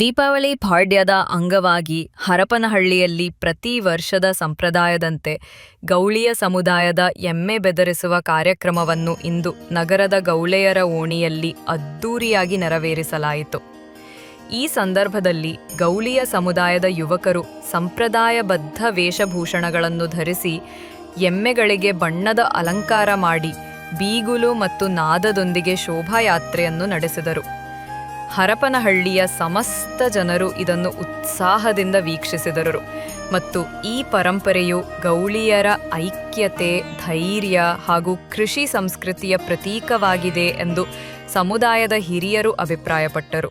ದೀಪಾವಳಿ ಪಾಡ್ಯದ ಅಂಗವಾಗಿ ಹರಪನಹಳ್ಳಿಯಲ್ಲಿ ಪ್ರತಿ ವರ್ಷದ ಸಂಪ್ರದಾಯದಂತೆ ಗೌಳಿಯ ಸಮುದಾಯದ ಎಮ್ಮೆ ಬೆದರಿಸುವ ಕಾರ್ಯಕ್ರಮವನ್ನು ಇಂದು ನಗರದ ಗೌಳೆಯರ ಓಣಿಯಲ್ಲಿ ಅದ್ದೂರಿಯಾಗಿ ನೆರವೇರಿಸಲಾಯಿತು. ಈ ಸಂದರ್ಭದಲ್ಲಿ ಗೌಳಿಯ ಸಮುದಾಯದ ಯುವಕರು ಸಂಪ್ರದಾಯಬದ್ಧ ವೇಷಭೂಷಣಗಳನ್ನು ಧರಿಸಿ ಎಮ್ಮೆಗಳಿಗೆ ಬಣ್ಣದ ಅಲಂಕಾರ ಮಾಡಿ ಬೀಗುಲು ಮತ್ತು ನಾದದೊಂದಿಗೆ ಶೋಭಾಯಾತ್ರೆಯನ್ನು ನಡೆಸಿದರು. ಹರಪನಹಳ್ಳಿಯ ಸಮಸ್ತ ಜನರು ಇದನ್ನು ಉತ್ಸಾಹದಿಂದ ವೀಕ್ಷಿಸಿದರು. ಮತ್ತು ಈ ಪರಂಪರೆಯು ಗೌಳಿಯರ ಐಕ್ಯತೆ, ಧೈರ್ಯ ಹಾಗೂ ಕೃಷಿ ಸಂಸ್ಕೃತಿಯ ಪ್ರತೀಕವಾಗಿದೆ ಎಂದು ಸಮುದಾಯದ ಹಿರಿಯರು ಅಭಿಪ್ರಾಯಪಟ್ಟರು.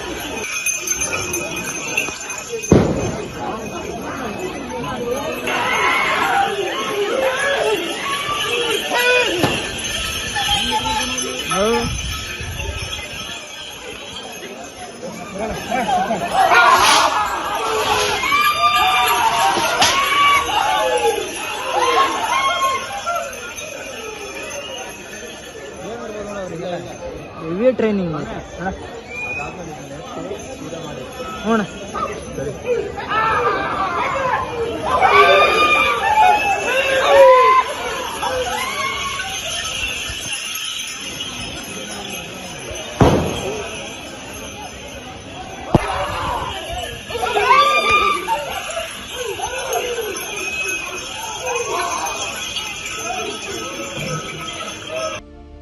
ಹೆವಿ ಟ್ರೈನಿಂಗ್ ಹ್ಞೂ